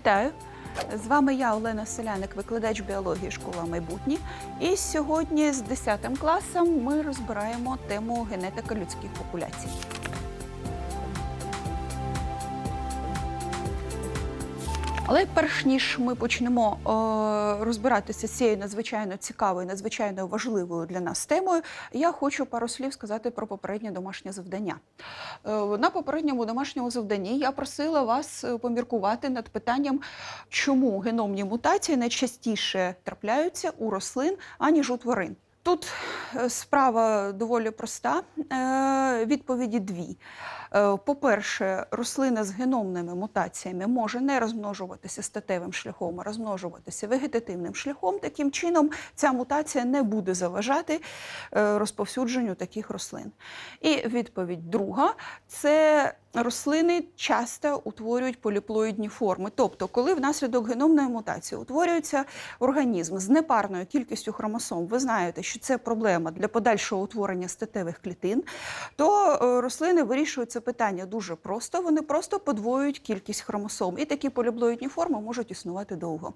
Вітаю! З вами я, Олена Селяник, викладач біології школа майбутнє. І сьогодні з 10 класом ми розбираємо тему генетика людських популяцій. Але перш ніж ми почнемо е, розбиратися з цією надзвичайно цікавою, надзвичайно важливою для нас темою, я хочу пару слів сказати про попереднє домашнє завдання. Е, на попередньому домашньому завданні я просила вас е, поміркувати над питанням, чому геномні мутації найчастіше трапляються у рослин, аніж у тварин. Тут е, справа доволі проста. Е, Відповіді дві. Е, По-перше, рослина з геномними мутаціями може не розмножуватися статевим шляхом, а розмножуватися вегетативним шляхом. Таким чином, ця мутація не буде заважати е, розповсюдженню таких рослин. І відповідь друга це рослини часто утворюють поліплоїдні форми. Тобто, коли внаслідок геномної мутації утворюється організм з непарною кількістю хромосом, ви знаєте, що це проблема для подальшого утворення статевих клітин, то е, рослини вирішують це питання дуже просто. Вони просто подвоюють кількість хромосом. І такі поліплоїдні форми можуть існувати довго.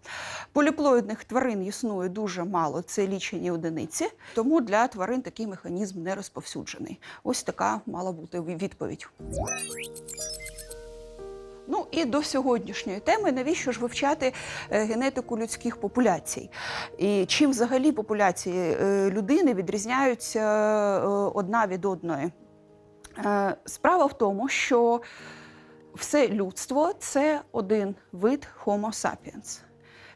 Поліплоїдних тварин існує дуже мало, це лічені одиниці, тому для тварин такий механізм не розповсюджений. Ось така мала бути відповідь. Ну і до сьогоднішньої теми, навіщо ж вивчати е, генетику людських популяцій? І чим взагалі популяції е, людини відрізняються е, одна від одної? Справа в тому, що все людство це один вид Homo sapiens.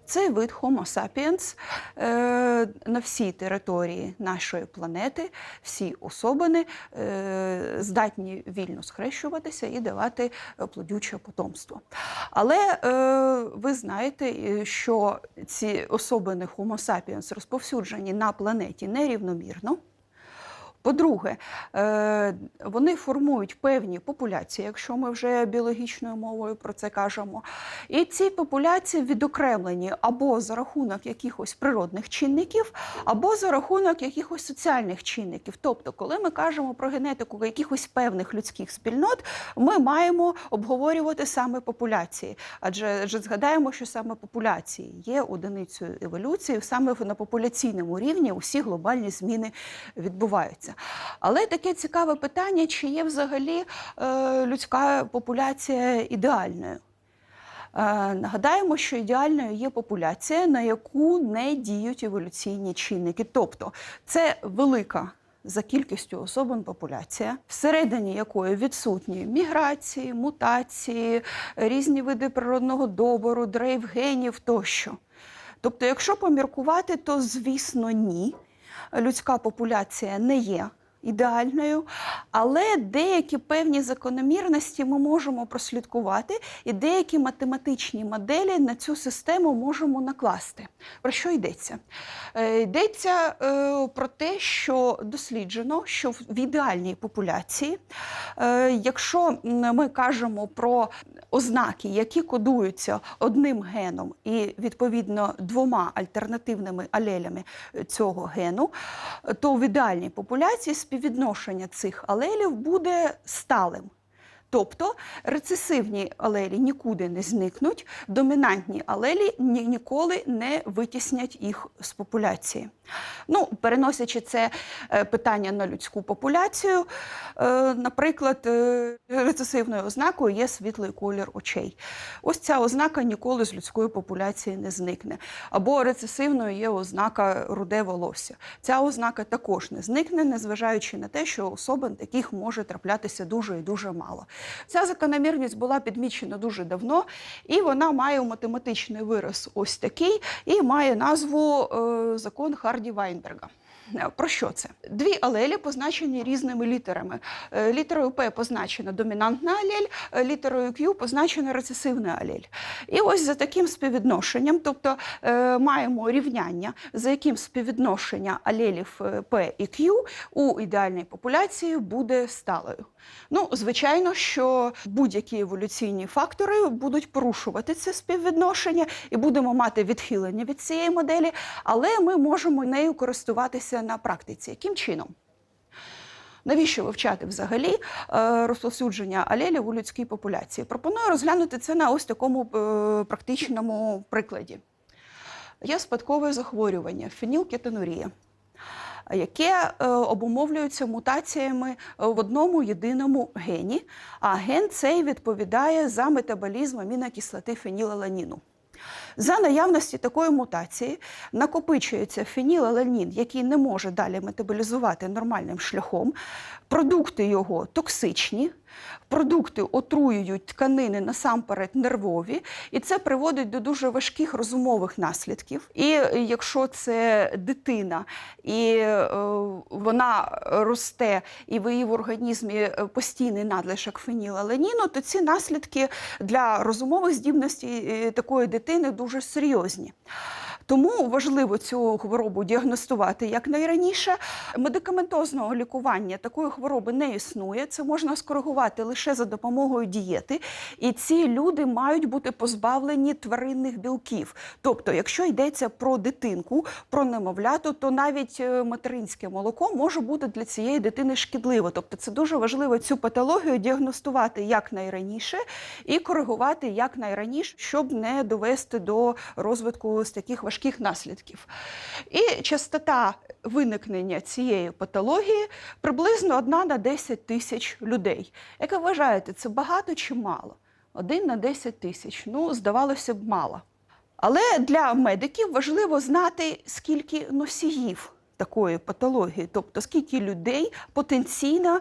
Цей вид Homo sapiens е, на всій території нашої планети, всі особини е, здатні вільно схрещуватися і давати плодюче потомство. Але е, ви знаєте, що ці особини Homo sapiens розповсюджені на планеті нерівномірно. По-друге, е, вони формують певні популяції, якщо ми вже біологічною мовою про це кажемо. І ці популяції відокремлені або за рахунок якихось природних чинників, або за рахунок якихось соціальних чинників. Тобто, коли ми кажемо про генетику якихось певних людських спільнот, ми маємо обговорювати саме популяції. Адже, адже згадаємо, що саме популяції є одиницею еволюції, саме на популяційному рівні усі глобальні зміни відбуваються. Але таке цікаве питання, чи є взагалі е, людська популяція ідеальною. Е, Нагадаємо, що ідеальною є популяція, на яку не діють еволюційні чинники. Тобто це велика за кількістю особин популяція, всередині якої відсутні міграції, мутації, різні види природного добору, дрейф генів тощо. Тобто, якщо поміркувати, то звісно ні. Людська популяція не є ідеальною, але деякі певні закономірності ми можемо прослідкувати, і деякі математичні моделі на цю систему можемо накласти. Про що йдеться? Е, Йдеться е, про те, що досліджено, що в ідеальній популяції, е, якщо ми кажемо про ознаки, які кодуються одним геном і відповідно двома альтернативними алелями цього гену, то в ідеальній популяції співвідношення цих алелів буде сталим. Тобто рецесивні алелі нікуди не зникнуть, домінантні алелі ні- ніколи не витіснять їх з популяції. Ну, переносячи це е, питання на людську популяцію, е, наприклад, е, рецесивною ознакою є світлий колір очей. Ось ця ознака ніколи з людської популяції не зникне. Або рецесивною є ознака руде волосся. Ця ознака також не зникне, незважаючи на те, що особин таких може траплятися дуже і дуже мало. Ця закономірність була підмічена дуже давно, і вона має математичний вираз ось такий, і має назву е, закон Харді Вайнберга. Е, Про що це? Дві алелі позначені різними літерами. Е, Літерою П позначена домінантна алель, е, літерою Q позначена рецесивна алель. І ось за таким співвідношенням, тобто маємо рівняння, за яким співвідношення алелів P і Q у ідеальній популяції буде сталою. Ну, звичайно, що будь-які еволюційні фактори будуть порушувати це співвідношення і будемо мати відхилення від цієї моделі, але ми можемо нею користуватися на практиці. Яким чином? Навіщо вивчати взагалі е, розповсюдження алелів у людській популяції? Пропоную розглянути це на ось такому е, практичному прикладі. Є спадкове захворювання фенілкетонурія, яке е, обумовлюється мутаціями в одному єдиному гені, а ген цей відповідає за метаболізм амінокислоти фенілаланіну. За наявності такої мутації накопичується фенілаланін, який не може далі метаболізувати нормальним шляхом. Продукти його токсичні, продукти отруюють тканини насамперед нервові, і це приводить до дуже важких розумових наслідків. І якщо це дитина, і е, вона росте, і в її в організмі е, постійний надлишок фенілаланіну, то ці наслідки для розумових здібностей е, такої дитини дуже серйозні. Тому важливо цю хворобу діагностувати якнайраніше. Медикаментозного лікування такої хвороби не існує. Це можна скоригувати лише за допомогою дієти. І ці люди мають бути позбавлені тваринних білків. Тобто, якщо йдеться про дитинку, про немовляту, то навіть е, материнське молоко може бути для цієї дитини шкідливо. Тобто, це дуже важливо цю патологію діагностувати якнайраніше і коригувати якнайраніше, щоб не довести до розвитку ось таких важких наслідків. І частота виникнення цієї патології приблизно 1 на 10 тисяч людей. Як ви вважаєте, це багато чи мало? 1 на 10 тисяч. Ну, здавалося б, мало. Але для медиків важливо знати, скільки носіїв такої патології, тобто скільки людей потенційно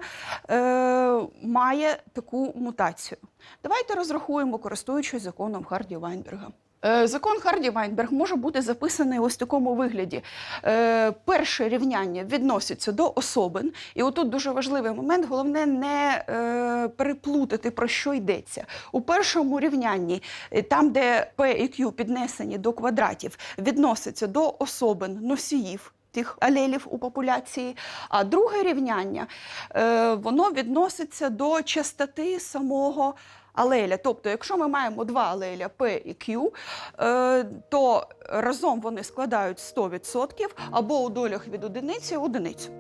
е, має таку мутацію. Давайте розрахуємо, користуючись законом Харді Вайнберга. Е, Закон Харді Вайнберг може бути записаний ось в такому вигляді. Е, Перше рівняння відноситься до особин, і отут дуже важливий момент. Головне не е, переплутати про що йдеться. У першому рівнянні, там, де P і Q піднесені до квадратів, відноситься до особин носіїв. Тих алелів у популяції. А друге рівняння е, воно відноситься до частоти самого алеля. Тобто, якщо ми маємо два алеля P і Q, е, то разом вони складають 100%, або у долях від одиниці одиницю.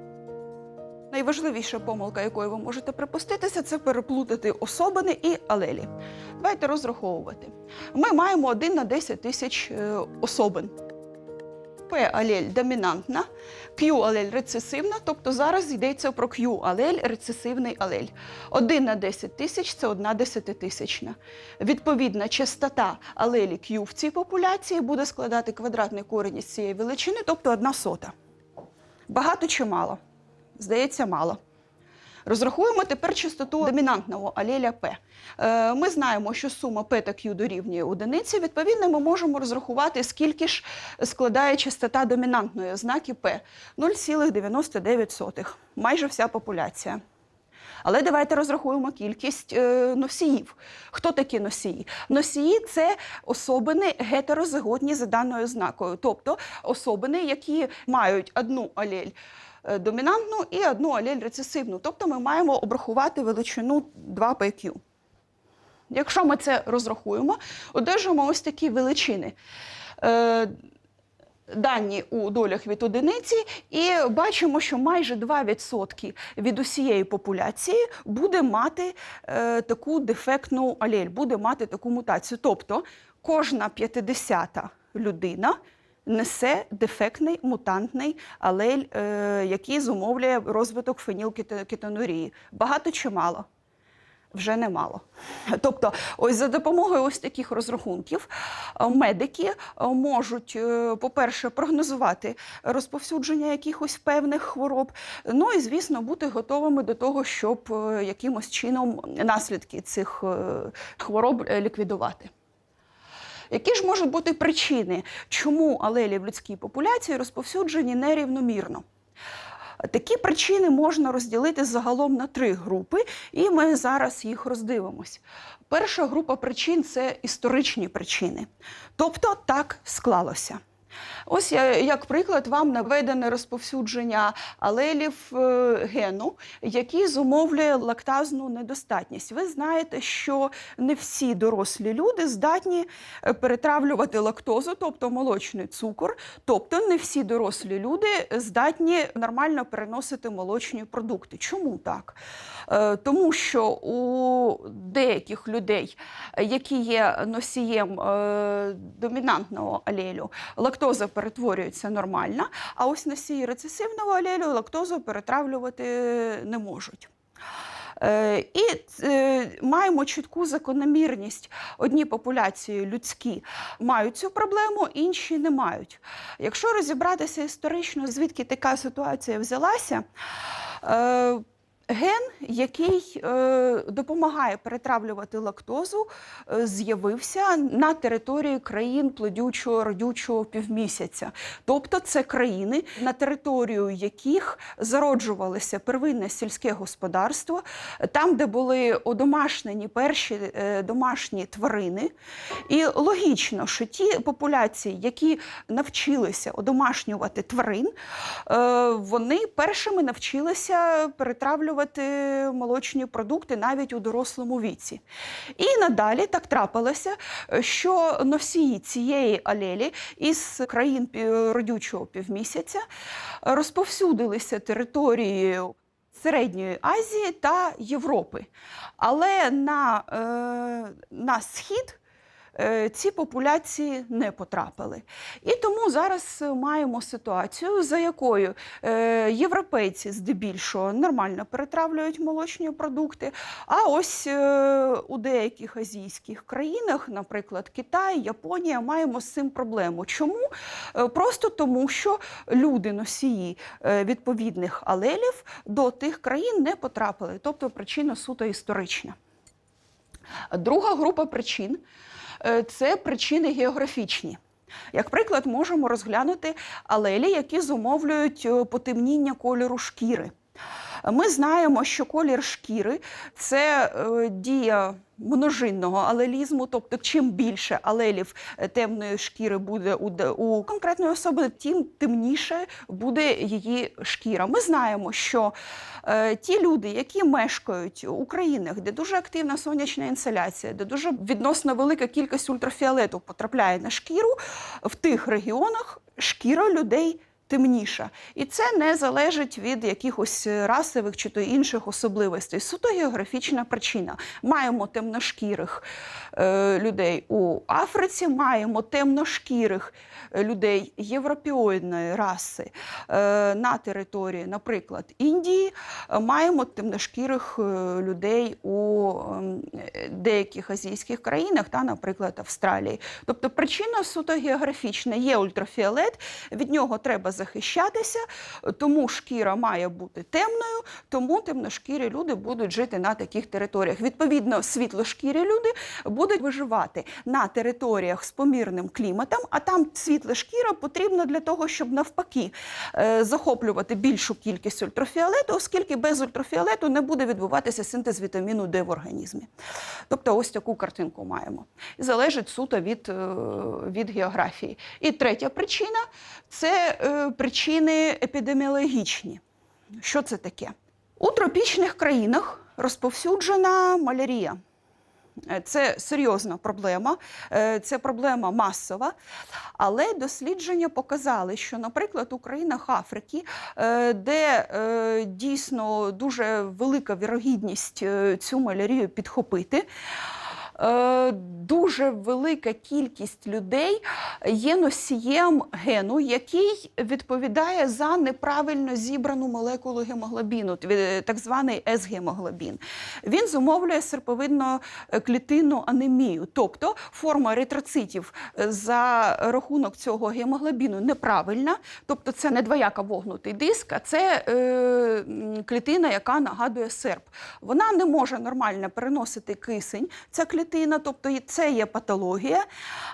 Найважливіша помилка, якої ви можете припуститися, це переплутати особини і алелі. Давайте розраховувати. Ми маємо 1 на 10 тисяч е, особин. P-алель домінантна, Q-алель рецесивна, тобто зараз йдеться про Q-алель, рецесивний алель. 1 на 10 тисяч це 1 десятитисячна. Відповідна частота алелі Q в цій популяції буде складати квадратний корінь із цієї величини, тобто 1 сота. Багато чи мало? Здається, мало. Розрахуємо тепер частоту домінантного алеля P. Е, Ми знаємо, що сума P та Q дорівнює одиниці. Відповідно, ми можемо розрахувати, скільки ж складає частота домінантної ознаки P. 0,99. Майже вся популяція. Але давайте розрахуємо кількість е, носіїв. Хто такі носії? Носії це особини гетерозиготні за даною ознакою, тобто особини, які мають одну алель домінантну і одну алель рецесивну. Тобто ми маємо обрахувати величину 2PQ. Якщо ми це розрахуємо, одержимо ось такі величини. Е, Дані у долях від одиниці, і бачимо, що майже 2% від усієї популяції буде мати е, таку дефектну алель, буде мати таку мутацію. Тобто кожна 50-та людина несе дефектний мутантний алель, е, який зумовлює розвиток фенілкетонурії. Багато чи мало? Вже немало. Тобто, ось за допомогою ось таких розрахунків е, медики е, можуть, по-перше, прогнозувати розповсюдження якихось певних хвороб. Ну і, звісно, бути готовими до того, щоб якимось чином наслідки цих хвороб ліквідувати. Які ж можуть бути причини, чому алелі в людській популяції розповсюджені нерівномірно? Такі причини можна розділити загалом на три групи, і ми зараз їх роздивимось. Перша група причин це історичні причини, тобто так склалося. Ось як приклад, вам наведене розповсюдження алелів е, гену, який зумовлює лактазну недостатність. Ви знаєте, що не всі дорослі люди здатні е, перетравлювати лактозу, тобто молочний цукор, тобто не всі дорослі люди здатні нормально переносити молочні продукти. Чому так? Е, Тому що у деяких людей, які є носієм домінантного алелю, лактоза перетворюється нормально, а ось носії рецесивного алелю лактозу перетравлювати не можуть. Е, І е, маємо чітку закономірність. Одні популяції людські мають цю проблему, інші не мають. Якщо розібратися історично, звідки така ситуація взялася, е, ген, який е, допомагає перетравлювати лактозу, е, з'явився на території країн плодючого родючого півмісяця. Тобто це країни, на територію яких зароджувалося первинне сільське господарство, там, де були одомашнені перші е, домашні тварини. І логічно, що ті популяції, які навчилися одомашнювати тварин, вони першими навчилися перетравлювати молочні продукти навіть у дорослому віці. І надалі так трапилося, що носії цієї алелі із країн родючого півмісяця розповсюдилися територією. Середньої Азії та Європи. Але на, е, на схід ці популяції не потрапили. І тому зараз маємо ситуацію, за якою е, європейці здебільшого нормально перетравлюють молочні продукти. А ось е, у деяких азійських країнах, наприклад, Китай, Японія, маємо з цим проблему. Чому? Е, Просто тому, що люди носії е, відповідних алелів до тих країн не потрапили. Тобто причина суто історична. Друга група причин е, це причини географічні. Як приклад, можемо розглянути алелі, які зумовлюють е, потемніння кольору шкіри. Ми знаємо, що колір шкіри це е, дія множинного алелізму, тобто чим більше алелів е, темної шкіри буде у, конкретної особи, тим темніше буде її шкіра. Ми знаємо, що е, ті люди, які мешкають у країнах, де дуже активна сонячна інсоляція, де дуже відносно велика кількість ультрафіолету потрапляє на шкіру, в тих регіонах шкіра людей темніша. І це не залежить від якихось расових чи то інших особливостей. Суто географічна причина. Маємо темношкірих е, людей у Африці, маємо темношкірих е, людей європеоїдної раси е, на території, наприклад, Індії. Маємо темношкірих е, людей у ем, деяких азійських країнах, та, наприклад, Австралії. Тобто причина суто географічна. Є ультрафіолет, від нього треба захищатися, тому шкіра має бути темною, тому темношкірі люди будуть жити на таких територіях. Відповідно, світлошкірі люди будуть виживати на територіях з помірним кліматом, а там світла шкіра потрібна для того, щоб навпаки е, захоплювати більшу кількість ультрафіолету, оскільки без ультрафіолету не буде відбуватися синтез вітаміну Д в організмі. Тобто, ось таку картинку маємо. І залежить суто від, е, від географії. І третя причина це е, причини епідеміологічні. Що це таке? У тропічних країнах розповсюджена малярія. Е, Це серйозна проблема, е, це проблема масова. Але дослідження показали, що, наприклад, у країнах Африки, е, де дійсно дуже велика вірогідність цю малярію підхопити. Е, Дуже велика кількість людей є носієм гену, який відповідає за неправильно зібрану молекулу гемоглобіну, так званий С-гемоглобін. Він зумовлює серповидно клітинну анемію, тобто форма еритроцитів е, за рахунок цього гемоглобіну неправильна, тобто це не двояко вогнутий диск, а це е, клітина, яка нагадує серп. Вона не може нормально переносити кисень, ця клітина, тобто це є патологія,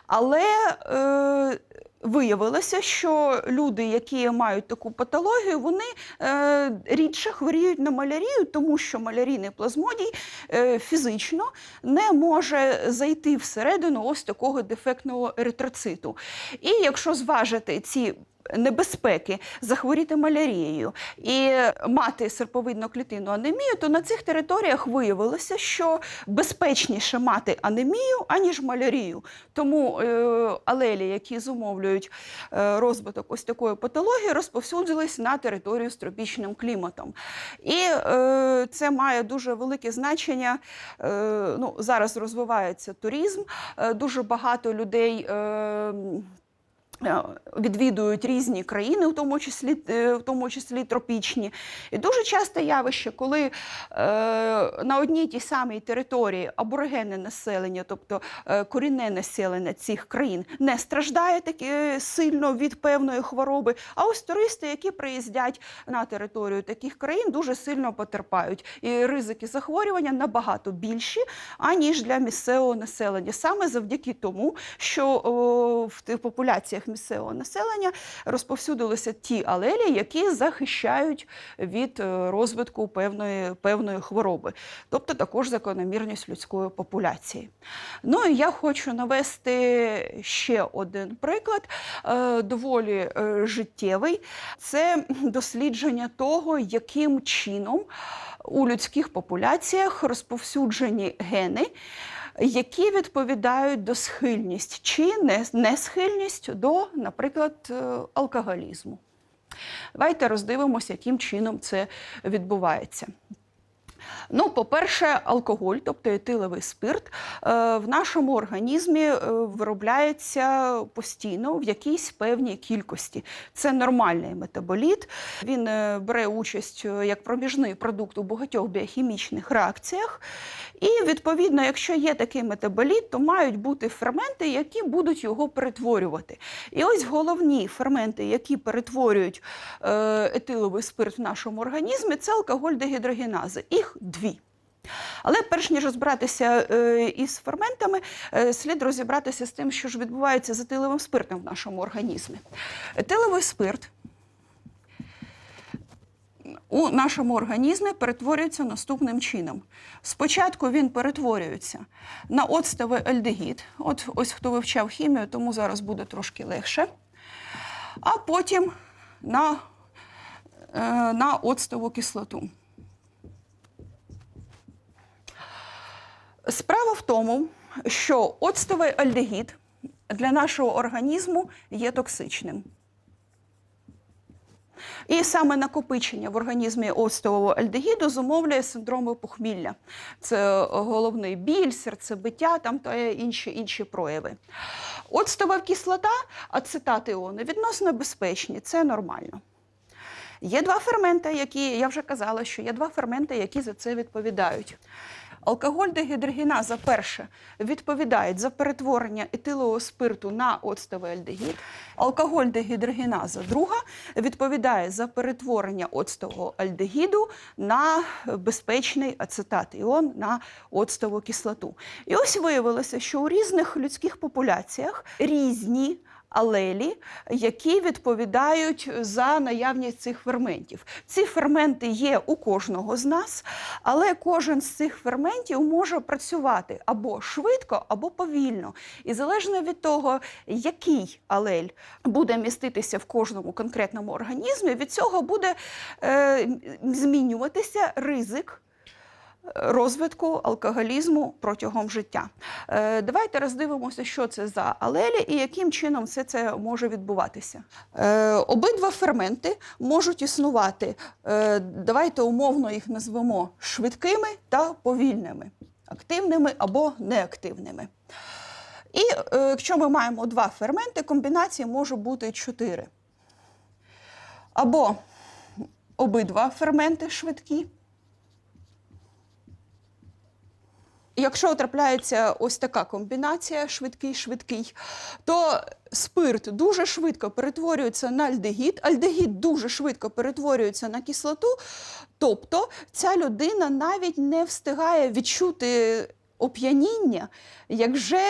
але е, Виявилося, що люди, які мають таку патологію, вони е, рідше хворіють на малярію, тому що малярійний плазмодій е, фізично не може зайти всередину ось такого дефектного еритроциту. І якщо зважити ці небезпеки захворіти малярією і мати серповидну клітинну анемію, то на цих територіях виявилося, що безпечніше мати анемію, аніж малярію. Тому е, алелі, які зумовлюють е, розвиток ось такої патології, розповсюдились на територію з тропічним кліматом. І е, це має дуже велике значення. Е, ну, зараз розвивається туризм, е, дуже багато людей. Е, Відвідують різні країни, в тому числі е, в тому числі тропічні. І дуже часто явище, коли е, на одній тій самій території аборигенне населення, тобто е, корінне населення цих країн, не страждає таки сильно від певної хвороби. А ось туристи, які приїздять на територію таких країн, дуже сильно потерпають. І ризики захворювання набагато більші, аніж для місцевого населення. Саме завдяки тому, що в популяціях місцевого населення розповсюдилися ті алелі, які захищають від е, розвитку певної, певної хвороби, тобто також закономірність людської популяції. Ну і я хочу навести ще один приклад, е, доволі е, життєвий. Це дослідження того, яким чином у людських популяціях розповсюджені гени які відповідають до схильність чи не, не схильність до, наприклад, е, алкоголізму. Давайте роздивимося, яким чином це відбувається. Ну, по-перше, алкоголь, тобто етиловий спирт, е, в нашому організмі е, виробляється постійно в якійсь певній кількості. Це нормальний метаболіт. Він е, бере участь як проміжний продукт у багатьох біохімічних реакціях. І відповідно, якщо є такий метаболіт, то мають бути ферменти, які будуть його перетворювати. І ось головні ферменти, які перетворюють етиловий спирт в нашому організмі, це алкоголь-дегідрогенази. Їх дві. Але перш ніж розбиратися е, із ферментами, е, слід розібратися з тим, що ж відбувається з етиловим спиртом в нашому організмі. Етиловий спирт у нашому організмі перетворюється наступним чином. Спочатку він перетворюється на оцтовий альдегід. От ось хто вивчав хімію, тому зараз буде трошки легше. А потім на, е, на оцтову кислоту. Справа в тому, що оцтовий альдегід для нашого організму є токсичним. І саме накопичення в організмі оцтового альдегіду зумовлює синдроми похмілля. Це головний біль, серцебиття там та інші, інші прояви. Оцтова кислота, ацетат іони відносно безпечні, це нормально. Є два ферменти, які я вже казала, що є два ферменти, які за це відповідають. Алкоголь дегідрогеназа перше відповідають за перетворення етилового спирту на оцтовий альдегід. Алкоголь дегідрогеназа друга відповідає за перетворення оцтового альдегіду на безпечний ацетат іон на оцтову кислоту. І ось виявилося, що у різних людських популяціях різні алелі, які відповідають за наявність цих ферментів. Ці ферменти є у кожного з нас, але кожен з цих ферментів може працювати або швидко, або повільно. І залежно від того, який алель буде міститися в кожному конкретному організмі, від цього буде е, змінюватися ризик розвитку алкоголізму протягом життя. Е, Давайте роздивимося, що це за алелі і яким чином все це може відбуватися. Е, Обидва ферменти можуть існувати. е, Давайте умовно їх назвемо швидкими та повільними, активними або неактивними. І якщо ми маємо два ферменти, комбінації може бути чотири. Або обидва ферменти швидкі. Якщо трапляється ось така комбінація швидкий-швидкий, то спирт дуже швидко перетворюється на альдегід, альдегід дуже швидко перетворюється на кислоту, тобто ця людина навіть не встигає відчути оп'яніння, як вже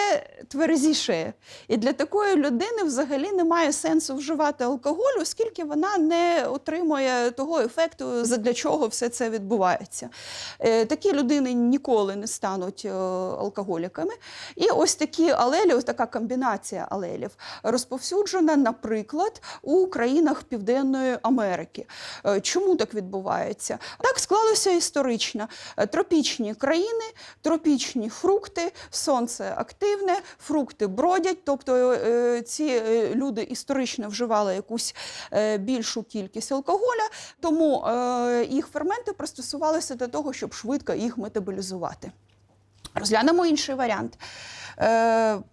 тверезішає. І для такої людини взагалі немає сенсу вживати алкоголь, оскільки вона не отримує того ефекту, для чого все це відбувається. Е, Такі людини ніколи не стануть е, алкоголіками. І ось такі алелі, ось така комбінація алелів розповсюджена, наприклад, у країнах Південної Америки. Е, Чому так відбувається? Так склалося історично. Тропічні країни, тропічні фрукти, сонце активне, фрукти бродять. Тобто е, ці е, люди історично вживали якусь е, більшу кількість алкоголя, тому їх ферменти пристосувалися до того, щоб швидко їх метаболізувати. Розглянемо інший варіант.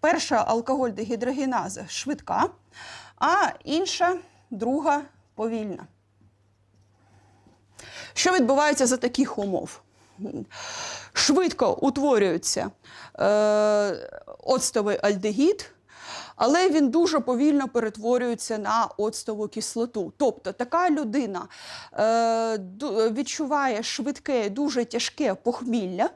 Перша алкоголь дегідрогеназа швидка, а інша, друга повільна. Що відбувається за таких умов? Швидко утворюється е, оцтовий альдегід, але він дуже повільно перетворюється на оцтову кислоту. Тобто така людина е, відчуває швидке, дуже тяжке похмілля,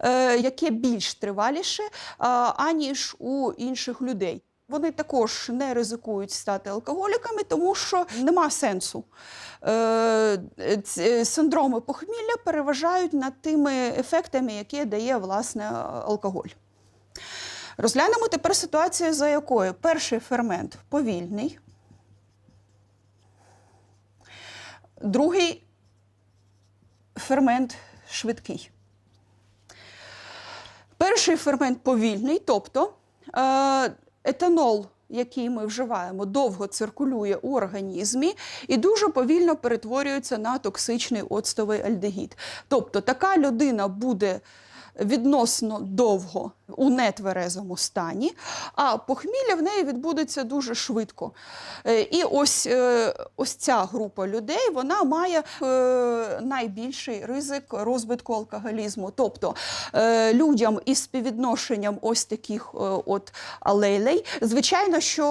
е, яке більш триваліше, а, аніж у інших людей. Вони також не ризикують стати алкоголіками, тому що нема сенсу. Е, Синдроми похмілля переважають над тими ефектами, які дає власне алкоголь. Розглянемо тепер ситуацію, за якою перший фермент повільний, другий фермент швидкий. Перший фермент повільний, тобто е, етанол, який ми вживаємо, довго циркулює у організмі і дуже повільно перетворюється на токсичний оцтовий альдегід. Тобто така людина буде відносно довго у нетверезому стані, а похмілля в неї відбудеться дуже швидко. Е, І ось, е, ось ця група людей вона має е, найбільший ризик розвитку алкоголізму. Тобто людям із співвідношенням ось таких от алелей, звичайно, що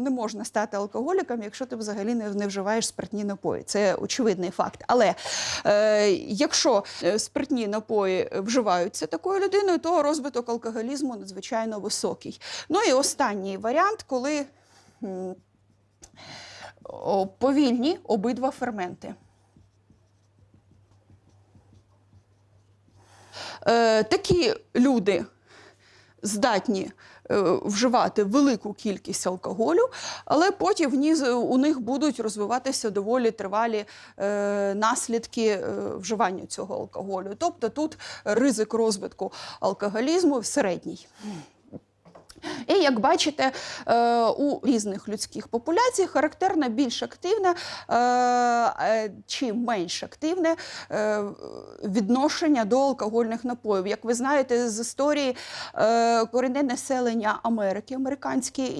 не можна стати алкоголіком, якщо ти взагалі не, вживаєш спиртні напої. Це очевидний факт. Але якщо спиртні напої вживаються такою людиною, то розвиток алкоголізму надзвичайно високий. Ну і останній варіант, коли повільні обидва ферменти. Е, такі люди здатні вживати велику кількість алкоголю, але потім у них будуть розвиватися доволі тривалі е, наслідки е, вживання цього алкоголю. Тобто тут ризик розвитку алкоголізму середній. І як бачите, е, у різних людських популяцій характерне більш активне е, е, чи менш активне відношення до алкогольних напоїв. Як ви знаєте з історії корінне населення Америки, американські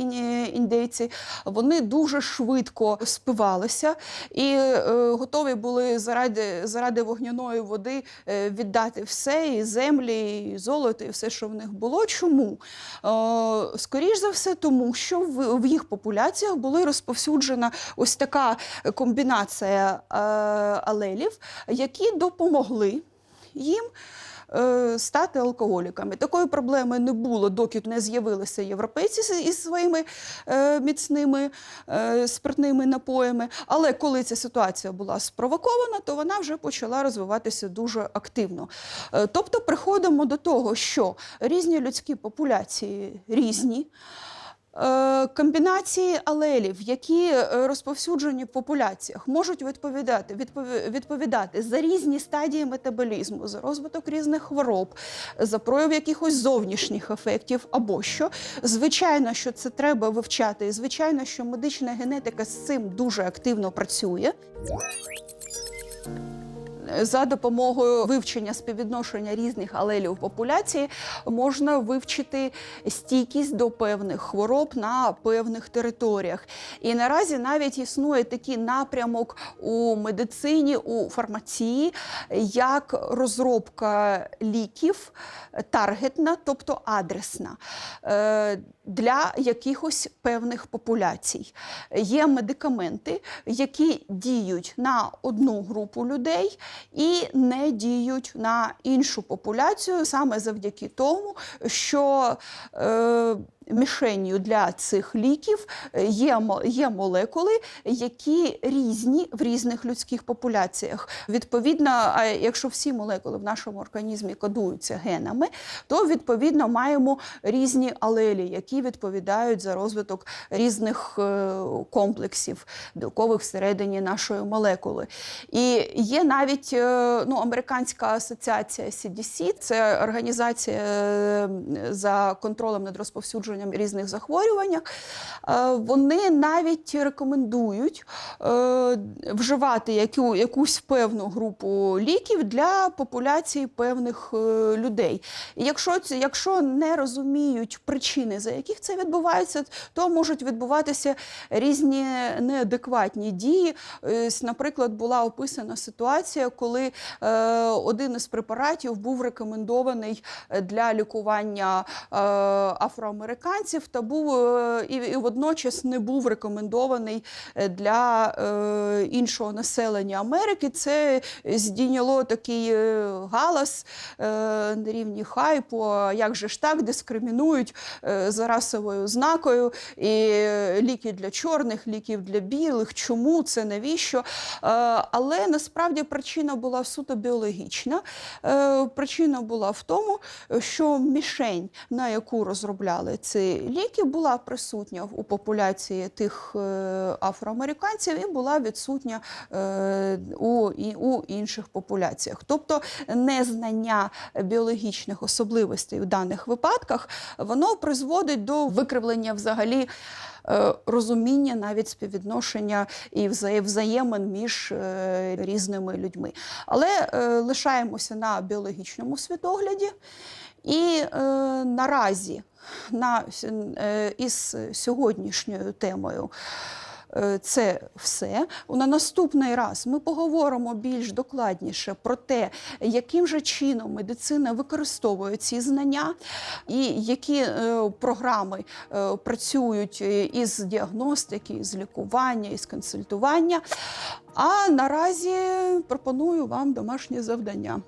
індейці, вони дуже швидко спивалися і готові були заради, заради вогняної води віддати все, і землі, і золото, і все, що в них було. Чому? Скоріш за все, тому що в, в їх популяціях була розповсюджена ось така комбінація е, алелів, які допомогли їм. Е, Стати алкоголіками. Такої проблеми не було, доки не з'явилися європейці із своїми е, міцними е, спиртними напоями. Але коли ця ситуація була спровокована, то вона вже почала розвиватися дуже активно. Е, тобто приходимо до того, що різні людські популяції різні. Е, Комбінації алелів, які е, розповсюджені в популяціях, можуть відповідати, відпові- відповідати за різні стадії метаболізму, за розвиток різних хвороб, за прояв якихось зовнішніх ефектів або що. Звичайно, що це треба вивчати, і звичайно, що медична генетика з цим дуже активно працює. За допомогою вивчення співвідношення різних алелів популяції можна вивчити стійкість до певних хвороб на певних територіях. І наразі навіть існує такий напрямок у медицині, у фармації, як розробка ліків таргетна, тобто адресна. е, Для якихось певних популяцій є медикаменти, які діють на одну групу людей і не діють на іншу популяцію саме завдяки тому, що е, мішенню для цих ліків е, є, є молекули, які різні в різних людських популяціях. Відповідно, якщо всі молекули в нашому організмі кодуються генами, то відповідно маємо різні алелі, які відповідають за розвиток різних е, комплексів білкових всередині нашої молекули. І є навіть е, ну, американська асоціація CDC, це організація за контролем над розповсюдженням різних захворювань. Е, Вони навіть рекомендують е, вживати яку, якусь певну групу ліків для популяції певних е, людей. Якщо, якщо не розуміють причини, за яких це відбувається, то можуть відбуватися різні неадекватні дії. Наприклад, була описана ситуація, коли один із препаратів був рекомендований для лікування е, афроамериканців, та був е, і, і водночас не був рекомендований е, для е, іншого населення Америки. Це здійняло такий е, галас е, на рівні хайпу. А Як же ж так дискримінують е, за расовою ознакою і ліки для чорних, ліків для білих. Чому це навіщо? Е, Але насправді причина була суто біологічна. Е, Причина була в тому, що мішень, на яку розробляли ці ліки, була присутня у популяції тих е, афроамериканців і була відсутня е, у, і- у інших популяціях. Тобто незнання біологічних особливостей в даних випадках воно призводить до викривлення взагалі. е, Розуміння навіть співвідношення і взаємин між різними людьми. Але лишаємося на біологічному світогляді. І наразі на, е, із сьогоднішньою темою е, це все. На наступний раз ми поговоримо більш докладніше про те, яким же чином медицина використовує ці знання, і які е, програми працюють із діагностики, із лікування, із консультування. А наразі пропоную вам домашнє завдання.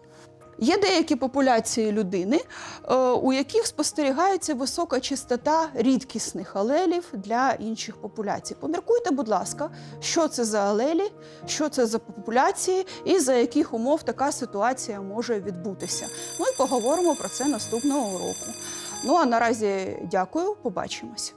Є деякі популяції людини, е, у яких спостерігається висока частота рідкісних алелів для інших популяцій. Поміркуйте, будь ласка, що це за алелі, що це за популяції і за яких умов така ситуація може відбутися. І поговоримо про це наступного уроку. Ну а наразі дякую, побачимось.